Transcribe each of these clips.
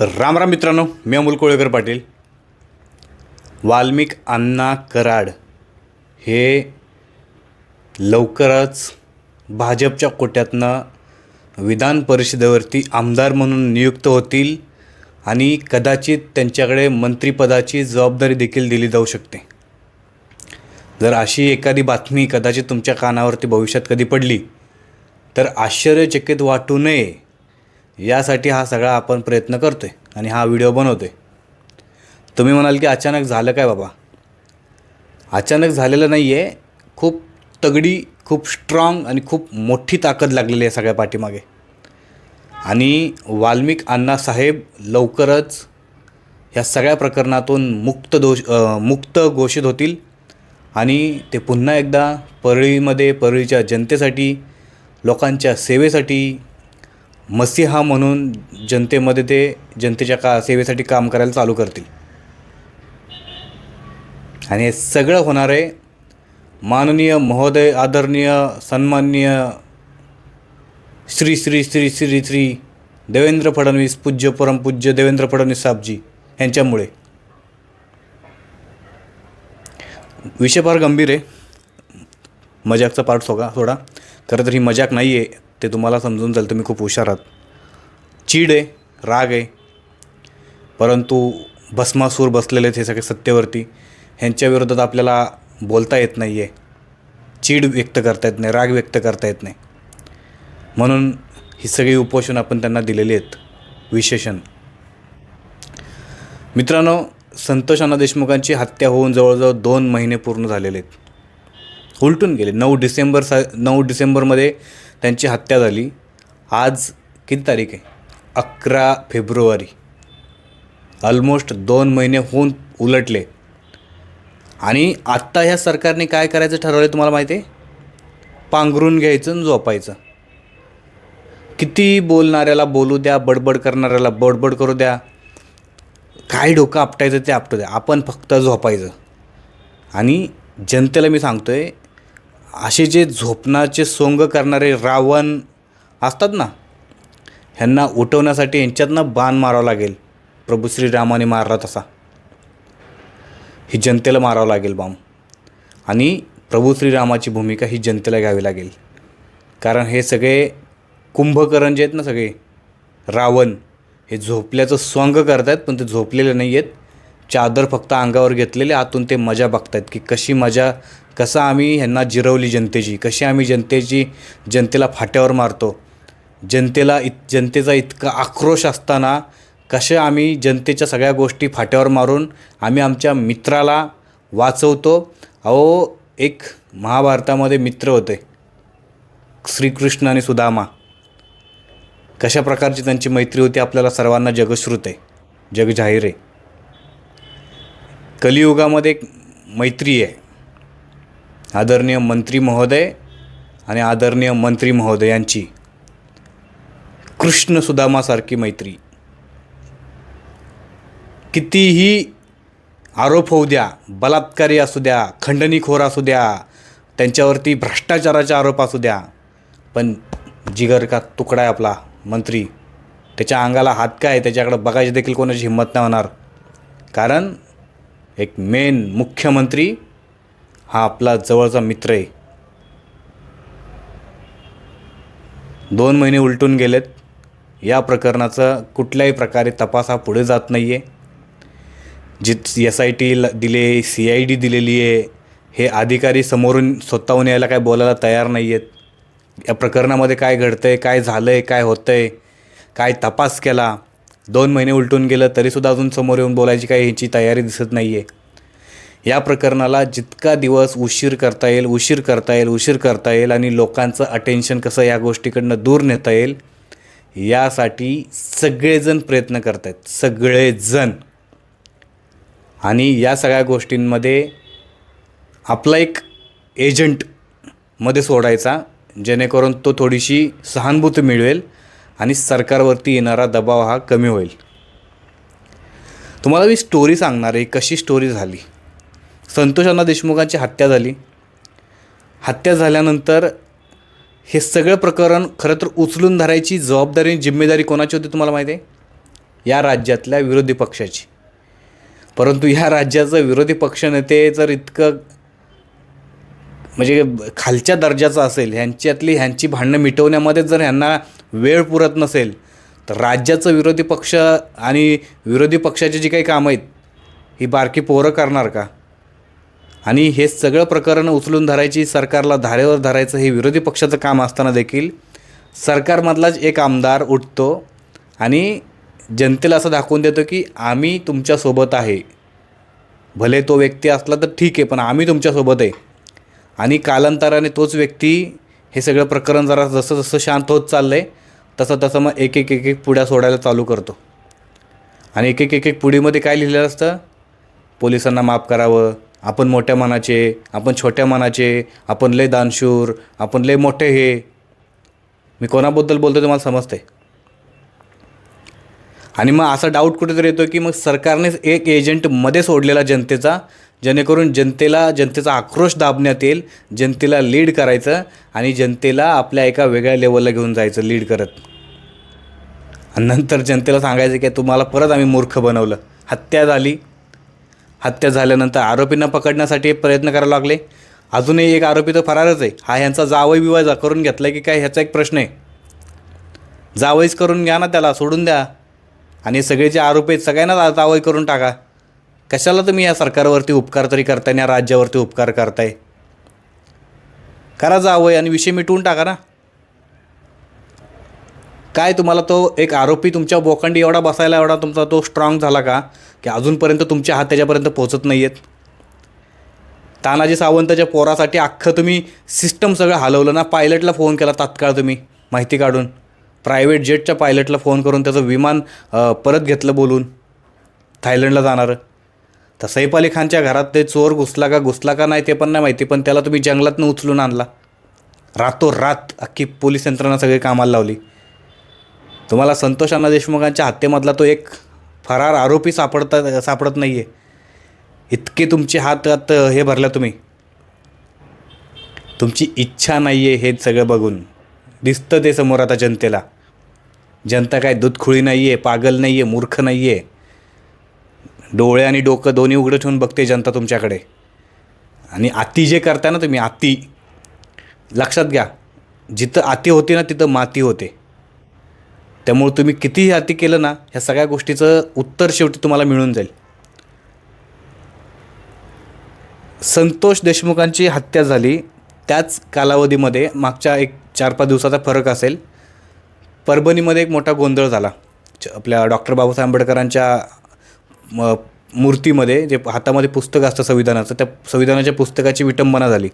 राम राम मित्रांनो मी अमोल कोळेकर पाटील. वाल्मिक अण्णा कराड हे लवकरच भाजपच्या कोट्यातनं विधान परिषदेवरती आमदार म्हणून नियुक्त होतील आणि कदाचित त्यांच्याकडे मंत्रिपदाची जबाबदारी देखील दिली जाऊ शकते. जर अशी एखादी बातमी कदाचित तुमच्या कानावरती भविष्यात कधी पडली तर आश्चर्यचकित वाटू नये. यासाठी हा सगळा आपण प्रयत्न करतो आहे आणि हा व्हिडिओ बनवतो आहे तुम्ही म्हणाल की अचानक झालं काय बाबा? अचानक झालेलं नाही आहे खूप तगडी खूप स्ट्रॉंग आणि खूप मोठी ताकद लागलेली आहे सगळ्या पाठीमागे. आणि वाल्मिक अण्णासाहेब लवकरच ह्या सगळ्या प्रकरणातून मुक्त दोष मुक्त घोषित होतील. आणि ते पुन्हा एकदा परळीमध्ये परळीच्या जनतेसाठी लोकांच्या सेवेसाठी मसीहा म्हणून जनतेमध्ये ते जनतेच्या का सेवेसाठी काम करायला चालू करतील. आणि हे सगळं होणार आहे. माननीय महोदय आदरणीय सन्माननीय श्री श्री श्री श्री श्री देवेंद्र फडणवीस पूज्य परमपूज्य देवेंद्र फडणवीस साहेबजी यांच्यामुळे. विषय फार गंभीर आहे. मजाकचा पार्ट सोगा थोडा खरं तर ही मजाक नाही आहे ते तुम्हाला समजून जाईल तुम्ही खूप हुशार आहात. चीड आहे राग आहे. परंतु भस्मासूर बसलेले आहेत हे सगळे सत्तेवरती. ह्यांच्या विरोधात आपल्याला बोलता येत नाही आहे चीड व्यक्त करता येत नाही राग व्यक्त करता येत नाही. म्हणून ही सगळी उपोषण आपण त्यांना दिलेली आहेत. विशेषण. मित्रांनो संतोष अण्णा देशमुखांची हत्या होऊन जवळजवळ दोन महिने पूर्ण झालेले आहेत. उलटून गेले. नऊ डिसेंबर सा नऊ डिसेंबरमध्ये त्यांची हत्या झाली. आज किती तारीख आहे? अकरा फेब्रुवारी. ऑलमोस्ट दोन महिने होऊन उलटले. आणि आत्ता ह्या सरकारने काय करायचं ठरवलं तुम्हाला माहिती आहे? पांघरून घ्यायचं आणि झोपायचं. किती बोलणाऱ्याला बोलू द्या बडबड करणाऱ्याला बडबड करू द्या. काय डोकं आपटायचं ते आपटू द्या. आपण फक्त झोपायचं. आणि जनतेला मी सांगतो आहे असे जे झोपणाचे सोंग करणारे रावण असतात ना ह्यांना उठवण्यासाठी यांच्यातनं बाण मारावं लागेल. प्रभू श्रीरामाने मारला तसा. ही जनतेला मारावं लागेल बाम. आणि प्रभू श्रीरामाची भूमिका ही जनतेला घ्यावी लागेल. कारण हे सगळे कुंभकरण जे आहेत ना सगळे रावण हे झोपल्याचं स्वांग आहेत पण ते झोपलेले नाही आहेत चादर फक्त अंगावर घेतलेले आतून ते मजा बघतायत की कशी मजा कसं आम्ही ह्यांना जिरवली जनतेची कशी आम्ही जनतेची जनतेला फाट्यावर मारतो. जनतेला इत जनतेचा इतका आक्रोश असताना कशा आम्ही जनतेच्या सगळ्या गोष्टी फाट्यावर मारून आम्ही आमच्या मित्राला वाचवतो. अहो एक महाभारतामध्ये मित्र होते श्रीकृष्ण आणि सुदामा. कशा प्रकारची त्यांची मैत्री होती आपल्याला सर्वांना जगश्रुत आहे जग जाहीर आहे कलियुगामध्ये एक मैत्री आहे. आदरणीय मंत्री महोदय आणि आदरणीय मंत्री महोदय यांची कृष्ण सुदामासारखी मैत्री. कितीही आरोप होऊ द्या बलात्कारी असू द्या खंडणीखोर असू द्या त्यांच्यावरती भ्रष्टाचाराचा आरोप असू द्या पण जिगर का तुकडा आहे आपला मंत्री. त्याच्या अंगाला हात काय त्याच्याकडं बघायची देखील कोणाची हिंमत नाही होणार. कारण एक मेन मुख्यमंत्री हा आपला जवळचा मित्र आहे. दोन महिने उलटून गेलेत. या प्रकरणाचा कुठल्याही प्रकारे तपास हा पुढे जात नाही आहे जित एस आय टी दिले सी आय डी दिलेली आहे हे अधिकारी समोरून स्वतःहून यायला काय बोलायला तयार नाही आहेत या प्रकरणामध्ये काय घडतं आहे काय झालं आहे काय होतं आहे काय तपास केला दोन महिने उलटून गेलं तरीसुद्धा अजून समोर येऊन बोलायची काही ह्याची तयारी दिसत नाही आहे या प्रकरणाला जितका दिवस उशीर करता येईल उशीर करता येईल उशीर करता येईल आणि लोकांचं अटेन्शन कसं या गोष्टीकडनं दूर नेता येईल यासाठी सगळेजण प्रयत्न करत आहेत सगळेजण. आणि या सगळ्या गोष्टींमध्ये आपला एक एजंटमध्ये सोडायचा जेणेकरून तो थोडीशी सहानुभूती मिळवेल. आणि सरकारवरती येणारा दबाव हा कमी होईल. तुम्हाला मी स्टोरी सांगणार आहे कशी स्टोरी झाली. संतोष अण्णा देशमुखांची हत्या झाली. हत्या झाल्यानंतर हे सगळं प्रकरण खरं तर उचलून धरायची जबाबदारी आणि जिम्मेदारी कोणाची होती तुम्हाला माहिती आहे? या राज्यातल्या विरोधी पक्षाची. परंतु या राज्याचं विरोधी पक्षनेते जर इतकं म्हणजे खालच्या दर्जाचं असेल ह्यांच्यातली ह्यांची भांडणं मिटवण्यामध्ये जर ह्यांना वेळ पुरत नसेल तर राज्याचं विरोधी पक्ष आणि विरोधी पक्षाची जी काही कामं आहेत ही बारकी पोरं करणार का? आणि हे सगळं प्रकरण उचलून धरायची सरकारला धारेवर धरायचं हे विरोधी पक्षाचं काम असताना देखील सरकारमधलाच एक आमदार उठतो आणि जनतेला असं दाखवून देतो की आम्ही तुमच्यासोबत आहे. भले तो व्यक्ती असला तर ठीक आहे पण आम्ही तुमच्यासोबत आहे. आणि कालांतराने तोच व्यक्ती हे सगळं प्रकरण जरा जसं जसं शांत होत चाललं आहे तसं तसं मग एक एक एक एक पुड्या सोडायला चालू करतो. आणि एक एक एक एक पुडीमध्ये काय लिहिलेलं असतं? पोलिसांना माफ करावं आपण मोठ्या मनाचे आपण छोट्या मनाचे आपण लय दानशूर आपण लय मोठे हे. मी कोणाबद्दल बोलतो तुम्हाला समजते आणि मग असा डाऊट कुठेतरी येतो की मग सरकारनेच एक एजंटमध्ये सोडलेला जनतेचा जेणेकरून जनतेला जनतेचा आक्रोश दाबण्यात येईल जनतेला लीड करायचं आणि जनतेला आपल्या एका वेगळ्या लेवलला घेऊन जायचं लीड करत. आणि नंतर जनतेला सांगायचं की तुम्हाला परत आम्ही मूर्ख बनवलं. हत्या झाली. हत्या झाल्यानंतर आरोपींना पकडण्यासाठी प्रयत्न करायला लागले. अजूनही एक आरोपी तर फरारच आहे. हा ह्यांचा जावई विवाह करून घेतला की काय ह्याचा एक प्रश्न आहे. जावईच करून घ्या ना त्याला सोडून द्या. आणि सगळे जे आरोपी आहेत सगळ्यांना जावई करून टाका. कशाला तुम्ही या सरकारवरती उपकार तरी करताय आणि या राज्यावरती उपकार करताय? करा जावई आणि विषय मिटवून टाका ना. काय तुम्हाला तो एक आरोपी तुमच्या बोखंडी एवढा बसायला एवढा तुमचा तो स्ट्रॉंग झाला का? की अजूनपर्यंत तुमचे हात त्याच्यापर्यंत पोहोचत नाही आहेत तानाजी सावंतच्या पोरासाठी अख्खं तुम्ही सिस्टम सगळं हलवलं ना. पायलटला फोन केला तात्काळ तुम्ही माहिती काढून. प्रायव्हेट जेटच्या पायलटला फोन करून त्याचं विमान परत घेतलं बोलून. थायलंडला जाणारं. तर सैफ अली खानच्या घरात ते चोर घुसला का घुसला का नाही ते पण नाही माहिती पण त्याला तुम्ही जंगलातनं उचलून आणला. रातोरात अख्खी पोलीस यंत्रणा सगळी कामाला लावली. तुम्हाला संतोष अण्णा देशमुखांच्या हत्येमधला तो एक फरार आरोपी सापडता सापडत नाही आहे इतके तुमचे हात हात हे भरल्या तुम्ही. तुमची इच्छा नाही आहे हे सगळं बघून. दिसतं ते समोर आता जनतेला. जनता काय दूधखुळी नाही आहे पागल नाही आहे मूर्ख नाही आहे डोळे आणि डोकं दोन्ही उघडं ठेवून बघते जनता तुमच्याकडे. आणि आती जे करता ना तुम्ही आती लक्षात घ्या. जिथं आती होती ना तिथं माती होते. त्यामुळे तुम्ही कितीही आती केलं ना ह्या सगळ्या गोष्टीचं उत्तर शेवटी तुम्हाला मिळून जाईल. संतोष देशमुखांची हत्या झाली. त्याच कालावधीमध्ये मागच्या एक चार पाच दिवसाचा फरक असेल. परभणीमध्ये एक मोठा गोंधळ झाला. च- आपल्या डॉक्टर बाबासाहेब आंबेडकरांच्या म मूर्तीमध्ये जे हातामध्ये पुस्तक असतं संविधानाचं त्या संविधानाच्या पुस्तकाची विटंबना झाली.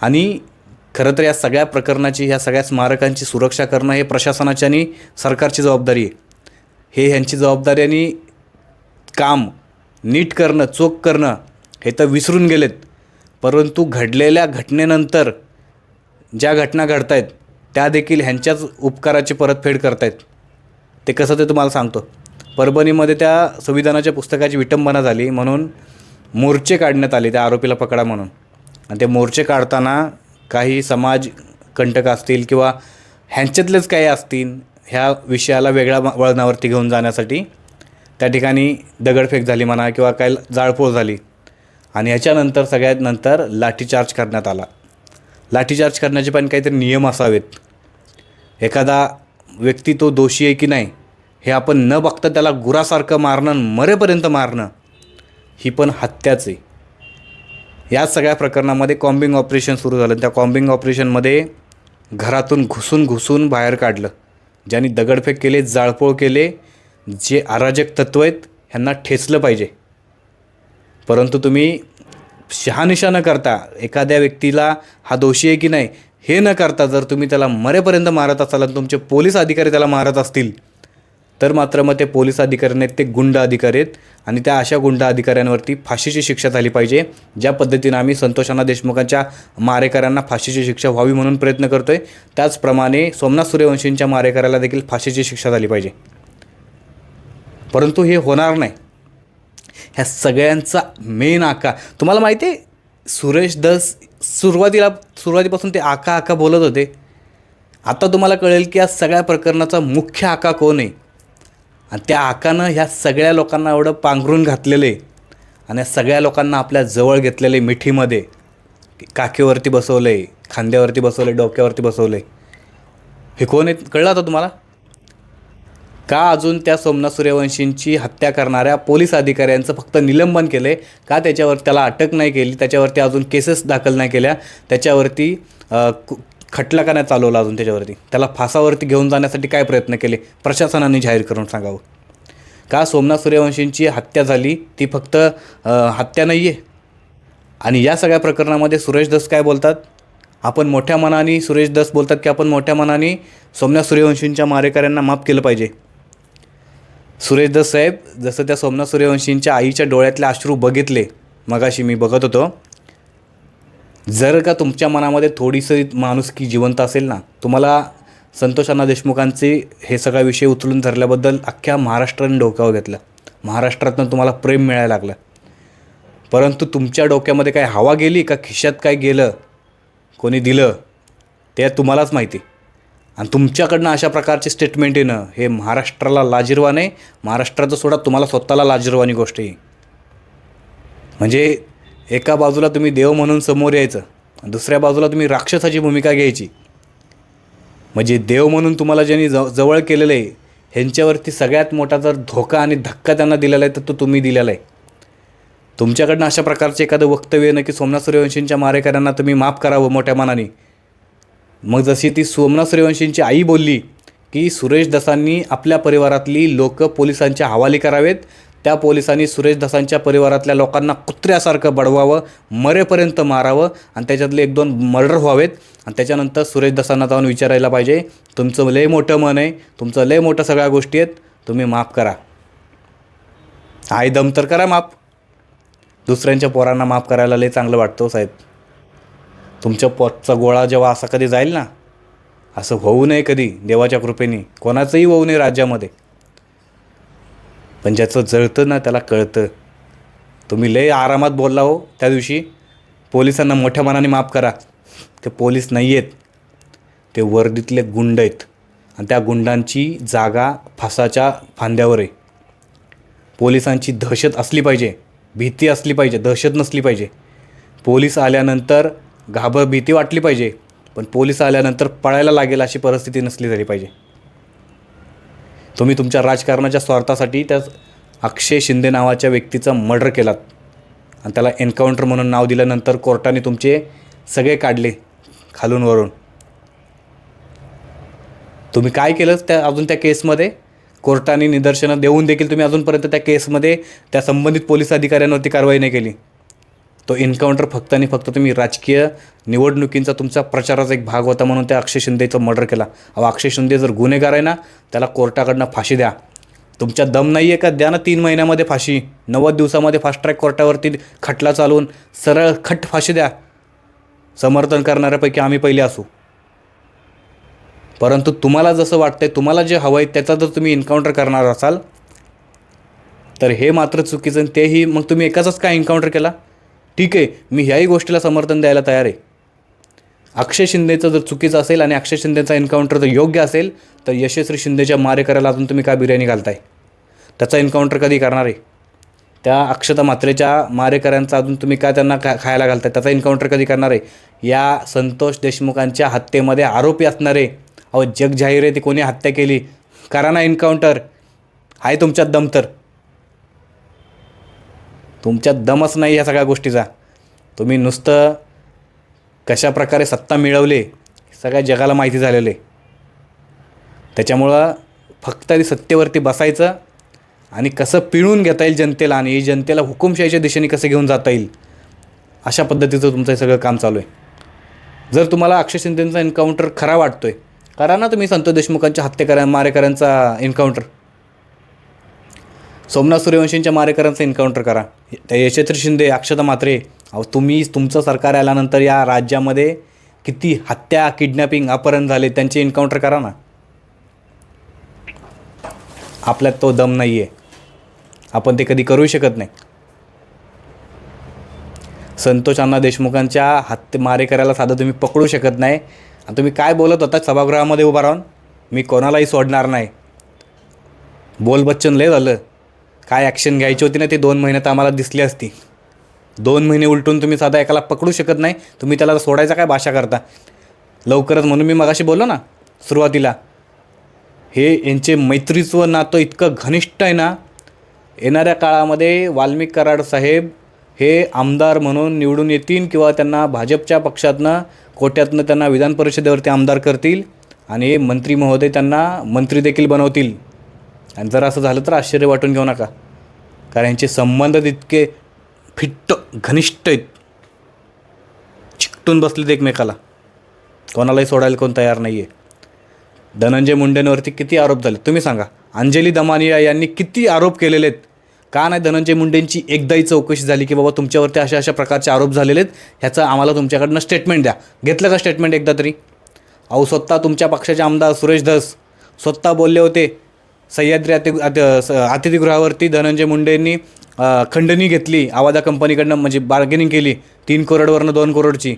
आणि खरं तर या सगळ्या प्रकरणाची ह्या सगळ्या स्मारकांची सुरक्षा करणं हे प्रशासनाची आणि सरकारची जबाबदारी आहे. हे ह्यांची जबाबदारी आणि काम नीट करणं चोख करणं हे तर विसरून गेलेत. परंतु घडलेल्या घटनेनंतर ज्या घटना घडत आहेत त्या देखील ह्यांच्याच उपकाराची परतफेड करतायत. ते कसं ते तुम्हाला सांगतो. परभणीमध्ये त्या संविधानाच्या पुस्तकाची विटंबना झाली म्हणून मोर्चे काढण्यात आले त्या आरोपीला पकडा म्हणून. आणि ते मोर्चे काढताना काही समाज कंटक असतील किंवा ह्यांच्यातलेच काही असतील ह्या विषयाला वेगळ्या वळणावरती घेऊन जाण्यासाठी त्या ठिकाणी दगडफेक झाली म्हणा किंवा काय जाळपोळ झाली. आणि ह्याच्यानंतर सगळ्यात नंतर लाठीचार्ज करण्यात आला. लाठीचार्ज करण्याचे पण काहीतरी नियम असावेत. एखादा व्यक्ती तो दोषी आहे की नाही हे आपण न बघता त्याला गुरासारखं मारणं आणि मरेपर्यंत मारणं ही पण हत्याच आहे. या सगळ्या प्रकरणामध्ये कॉम्बिंग ऑपरेशन सुरू झालं. त्या कॉम्बिंग ऑपरेशनमध्ये घरातून घुसून घुसून बाहेर काढलं. ज्यांनी दगडफेक केले जाळपोळ केले जे अराजक तत्व आहेत ह्यांना ठेचलं पाहिजे. परंतु तुम्ही शहानिशा न करता एखाद्या व्यक्तीला हा दोषी आहे की नाही हे न करता जर तुम्ही त्याला मरेपर्यंत मारत असाल आणि तुमचे पोलीस अधिकारी त्याला मारत असतील तर मात्र मग ते पोलीस अधिकारी नाहीत ते गुंड अधिकारी आहेत आणि त्या अशा गुंड अधिकाऱ्यांवरती फाशीची शिक्षा झाली पाहिजे ज्या पद्धतीनं आम्ही संतोषांना देशमुखांच्या मारेकऱ्यांना फाशीची शिक्षा व्हावी म्हणून प्रयत्न करतो आहे त्याचप्रमाणे सोमनाथ सूर्यवंशींच्या मारेकऱ्याला देखील फाशीची शिक्षा झाली पाहिजे. परंतु हे होणार नाही. ह्या सगळ्यांचा मेन आका तुम्हाला माहिती आहे सुरेश दस सुरुवातीला सुरुवातीपासून ते आका आका बोलत होते. आता तुम्हाला कळेल की या सगळ्या प्रकरणाचा मुख्य आका कोण आहे? आणि त्या आकानं ह्या सगळ्या लोकांना एवढं पांघरून घातलेलं आहे. आणि या सगळ्या लोकांना आपल्या जवळ घेतलेलं आहे मिठीमध्ये. काखेवरती बसवलं आहे खांद्यावरती बसवलं आहे डोक्यावरती बसवलं आहे हे कोण आहेत कळलं होतं तुम्हाला? का अजून त्या सोमनाथ सूर्यवंशींची हत्या करणाऱ्या पोलीस अधिकाऱ्यांचं फक्त निलंबन केलं आहे का त्याच्यावर त्याला अटक नाही केली? त्याच्यावरती अजून केसेस दाखल नाही केल्या? त्याच्यावरती कु- खटला का नाही चालवला अजून त्याच्यावरती? त्याला फासावरती घेऊन जाण्यासाठी काय प्रयत्न केले? प्रशासनाने जाहीर करून सांगावं. का सोमनाथ सूर्यवंशींची हत्या झाली? ती फक्त हत्या नाही आहे आणि या सगळ्या प्रकरणामध्ये सुरेश दस काय बोलतात? आपण मोठ्या मनाने सुरेश दस बोलतात की आपण मोठ्या मनाने सोमनाथ सूर्यवंशींच्या मारेकऱ्यांना माफ केलं पाहिजे? सुरेश दस साहेब जसं त्या सोमनाथ सूर्यवंशींच्या आईच्या डोळ्यातले अश्रू बघितले मगाशी मी बघत होतो जर का तुमच्या मनामध्ये थोडीशी माणुसकी जिवंत असेल ना तुम्हाला संतोष अण्णा देशमुखांचे हे सगळा विषय उचलून धरल्याबद्दल अख्ख्या महाराष्ट्राने डोक्यावर घेतलं. महाराष्ट्रातनं तुम्हाला प्रेम मिळायला लागलं. परंतु तुमच्या डोक्यामध्ये काय हवा गेली का खिशात काय गेलं कोणी दिलं ते तुम्हालाच माहिती. आणि तुमच्याकडनं अशा प्रकारचे स्टेटमेंट येणं हे महाराष्ट्राला लाजिरवाण महाराष्ट्राचं सोडा तुम्हाला स्वतःला लाजिरवानी गोष्ट आहे. म्हणजे एका बाजूला तुम्ही देव म्हणून समोर यायचं दुसऱ्या बाजूला तुम्ही राक्षसाची भूमिका घ्यायची. म्हणजे देव म्हणून तुम्हाला ज्यांनी ज जवळ केलेलं आहे ह्यांच्यावरती सगळ्यात मोठा जर धोका आणि धक्का त्यांना दिलेला आहे तर तो तुम्ही दिलेला आहे. तुमच्याकडनं अशा प्रकारचे एखादं वक्तव्य येणं की सोमनाथ सूर्यवंशींच्या मारेकऱ्यांना तुम्ही माफ करावं मोठ्या मनाने. मग जशी ती सोमनाथ सूर्यवंशींची आई बोलली की सुरेश दसांनी आपल्या परिवारातली लोकं पोलिसांच्या हवाली करावेत त्या पोलिसांनी सुरेश धसांच्या परिवारातल्या लोकांना कुत्र्यासारखं बडवावं मरेपर्यंत मारावं आणि त्याच्यातले एक दोन मर्डर व्हावेत. आणि त्याच्यानंतर सुरेश धसांना जाऊन विचारायला पाहिजे तुमचं लय मोठं मन आहे तुमचं लय मोठं सगळ्या गोष्टी आहेत तुम्ही माफ करा. आई दम तर करा माफ. दुसऱ्यांच्या पोरांना माफ करायला लय चांगलं वाटतो हो साहेब. तुमच्या पोटचा गोळा जेव्हा असा कधी जाईल ना असं होऊ नये कधी देवाच्या कृपेने. कोणाचंही होऊ नये राज्यामध्ये. पण ज्याचं जळतं ना त्याला कळतं. तुम्ही लय आरामात बोलला हो त्या दिवशी. पोलिसांना मोठ्या मनाने माफ करा. ते पोलीस नाही आहेत ते वर्दीतले गुंड आहेत. आणि त्या गुंडांची जागा फासाच्या फांद्यावर आहे. पोलिसांची दहशत असली पाहिजे. भीती असली पाहिजे. दहशत नसली पाहिजे. पोलीस आल्यानंतर घाबर भीती वाटली पाहिजे. पण पोलीस आल्यानंतर पळायला लागेल अशी परिस्थिती नसली झाली पाहिजे. तुम्ही तुमच्या राजकारणाच्या स्वार्थासाठी त्या अक्षय शिंदे नावाच्या व्यक्तीचा मर्डर केलात. आणि त्याला एन्काउंटर म्हणून नाव दिल्यानंतर कोर्टाने तुमचे सगळे काढले खालून वरून. तुम्ही काय केलं त्या अजून त्या केसमध्ये? कोर्टाने निदर्शनं देऊन देखील तुम्ही अजूनपर्यंत त्या केसमध्ये त्या संबंधित पोलीस अधिकाऱ्यांवरती कारवाई नाही केली. तो एन्काउंटर फक्त आणि फक्त तुम्ही राजकीय निवडणुकींचा तुमचा प्रचाराचा एक भाग होता म्हणून त्या अक्षय शिंदेचं मर्डर केला. अहो अक्षय शिंदे जर गुन्हेगार आहे ना त्याला कोर्टाकडनं फाशी द्या. तुमच्या दम नाही आहे का? द्या ना तीन महिन्यामध्ये फाशी. नव्वद दिवसामध्ये फास्ट ट्रॅक कोर्टावरती खटला चालवून सरळ खट फाशी द्या. समर्थन करणाऱ्यापैकी आम्ही पहिले असू. परंतु तुम्हाला जसं वाटतंय तुम्हाला जे हवं आहे त्याचा जर तुम्ही एन्काउंटर करणार असाल तर हे मात्र चुकीचं आणि तेही मग तुम्ही एकाचाच काय एन्काउंटर केला? ठीक आहे मी ह्याही गोष्टीला समर्थन द्यायला तयार आहे. अक्षय शिंदेचं जर चुकीचं असेल आणि अक्षय शिंदेचा एन्काउंटर जर योग्य असेल तर यशस्वी शिंदेच्या मारेकऱ्याला अजून तुम्ही काय बिर्याणी घालताय? त्याचा एन्काउंटर कधी करणार आहे? त्या अक्षता मात्रेच्या मारेकऱ्यांचा अजून तुम्ही काय त्यांना खा खायला घालताय? त्याचा एन्काउंटर कधी करणार आहे? या संतोष देशमुखांच्या हत्येमध्ये आरोपी असणारे अहो जग जाहीर आहे ती कोणी हत्या केली? करा ना एन्काउंटर आहे तुमच्यात दम तर तुमच्यात दमच नाही या सगळ्या गोष्टीचा. तुम्ही नुसतं कशा प्रकारे सत्ता मिळवले सगळ्या जगाला माहिती झालेले. त्याच्यामुळं फक्त आधी सत्तेवरती बसायचं आणि कसं पिळून घेता येईल जनतेला आणि जनतेला हुकुमशाहीच्या दिशेने कसं घेऊन जाता येईल अशा पद्धतीचं तुमचं हे सगळं काम चालू आहे. जर तुम्हाला अक्षय शिंदेचा एन्काउंटर खरा वाटतो आहे करा ना तुम्ही संतोष देशमुखांच्या हत्येकऱ्या मारेकऱ्यांचा एन्काउंटर सोमनाथ सूर्यवंशींच्या मारेकऱ्यांचा एन्काउंटर करा. यशस्वी शिंदे अक्षता मात्रे अहो तुम्ही तुमचं सरकार आल्यानंतर या राज्यामध्ये किती हत्या किडनॅपिंग अपहरण झाले त्यांचे एन्काउंटर करा ना. आपल्यात तो दम नाही आहे आपण ते कधी करू शकत नाही. संतोष अण्णा देशमुखांच्या हत्या मारेकऱ्याला साधं तुम्ही पकडू शकत नाही. आणि तुम्ही काय बोलत होता? सभागृहामध्ये उभा राहून? मी कोणालाही सोडणार नाही. बोल बच्चन लय झालं. काय ॲक्शन घ्यायची होती ना ते दोन महिन्यात आम्हाला दिसली असती. दोन महिने उलटून तुम्ही साधा एकाला पकडू शकत नाही तुम्ही त्याला सोडायचा काय भाषा करता? लवकरच म्हणून मी मगाशी बोललो ना सुरुवातीला हे यांचे मैत्रीचं नातं इतकं घनिष्ठ आहे ना येणाऱ्या काळामध्ये वाल्मिक कराड साहेब हे आमदार म्हणून निवडून येतील किंवा त्यांना भाजपच्या पक्षातनं कोट्यातनं त्यांना विधान परिषदेवरती आमदार करतील आणि मंत्री महोदय त्यांना मंत्री देखील बनवतील. आणि जर असं झालं तर आश्चर्य वाटून घेऊ नका. कारण यांचे संबंध इतके फिट्ट घनिष्ठ आहेत. चिकटून बसलेत एकमेकाला. कोणालाही सोडायला कोण तयार नाही आहे धनंजय मुंडेंवरती किती आरोप झाले? तुम्ही सांगा. अंजली दमानिया यांनी किती आरोप केलेले आहेत? का नाही धनंजय मुंडेंची एकदाही चौकशी झाली की बाबा तुमच्यावरती अशा अशा प्रकारचे आरोप झालेले आहेत? ह्याचं आम्हाला तुमच्याकडनं स्टेटमेंट द्या. घेतलं का स्टेटमेंट एकदा तरी? अहो स्वतः तुमच्या पक्षाचे आमदार सुरेश धस. स्वतः बोलले होते सह्याद्री अति अति- स- अतिथीगृहावरती धनंजय मुंडेंनी खंडणी घेतली. आवाजा कंपनीकडनं म्हणजे बार्गेनिंग केली. तीन करोडवरनं दोन करोडची.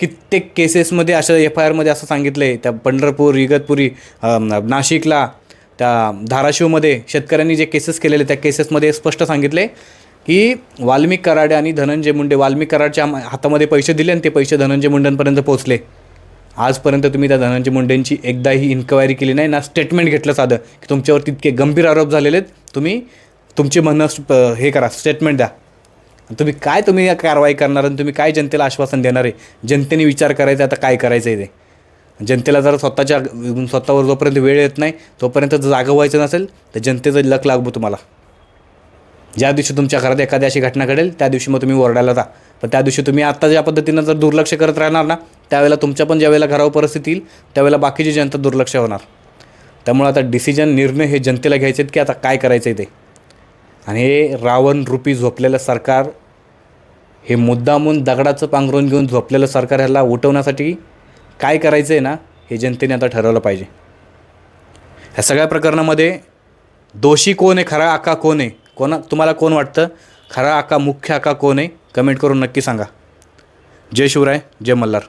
कित्येक केसेसमध्ये असं एफ आय आरमध्ये असं सांगितलं आहे त्या पंढरपूर इगतपुरी नाशिकला त्या धाराशिवमध्ये शेतकऱ्यांनी जे केसेस केलेले त्या केसेसमध्ये स्पष्ट सांगितले की वाल्मिक कराडे आणि धनंजय मुंडे वाल्मिक कराडच्या हातामध्ये पैसे दिले आणि ते पैसे धनंजय मुंडेंपर्यंत पोहोचले. आजपर्यंत तुम्ही त्या धनंजय मुंडेंची एकदाही इन्क्वायरी केली नाही ना स्टेटमेंट घेतलं साधं की तुमच्यावरती इतके गंभीर आरोप झालेले आहेत तुम्ही तुमचे म्हणणं हे करा स्टेटमेंट द्या. तुम्ही काय तुम्ही या कारवाई करणार आणि तुम्ही काय जनतेला आश्वासन देणार आहे? जनतेने विचार करायचा आता काय करायचं आहे ते? जनतेला जर स्वतःच्या स्वतःवर जोपर्यंत वेळ येत नाही तोपर्यंत जर जागं व्हायचं नसेल तर जनतेचं लक लागू तुम्हाला. ज्या दिवशी तुमच्या घरात एखादी अशी घटना घडेल त्या दिवशी मग तुम्ही ओरडायला जा. पण त्या दिवशी तुम्ही आत्ता ज्या पद्धतीनं जर दुर्लक्ष करत राहणार ना त्यावेळेला तुमच्या पण ज्यावेळेला घरावर परिस्थिती येईल त्यावेळेला बाकीची जनता दुर्लक्ष होणार. त्यामुळे आता डिसिजन निर्णय हे जनतेला घ्यायचे आहेत की आता काय करायचं आहे ते? आणि हे रावण रुपी झोपलेलं सरकार हे मुद्दामून दगडाचं पांघरून घेऊन झोपलेलं सरकार ह्याला उठवण्यासाठी काय करायचं आहे ना हे जनतेने आता ठरवलं पाहिजे. ह्या सगळ्या प्रकरणामध्ये दोषी कोण आहे खरा आका कोण आहे? कोणा तुम्हाला कोण वाटतं? खरा आका मुख्य आका कोण आहे? कमेंट करून नक्की सांगा. जय शिवराय जय मल्हार.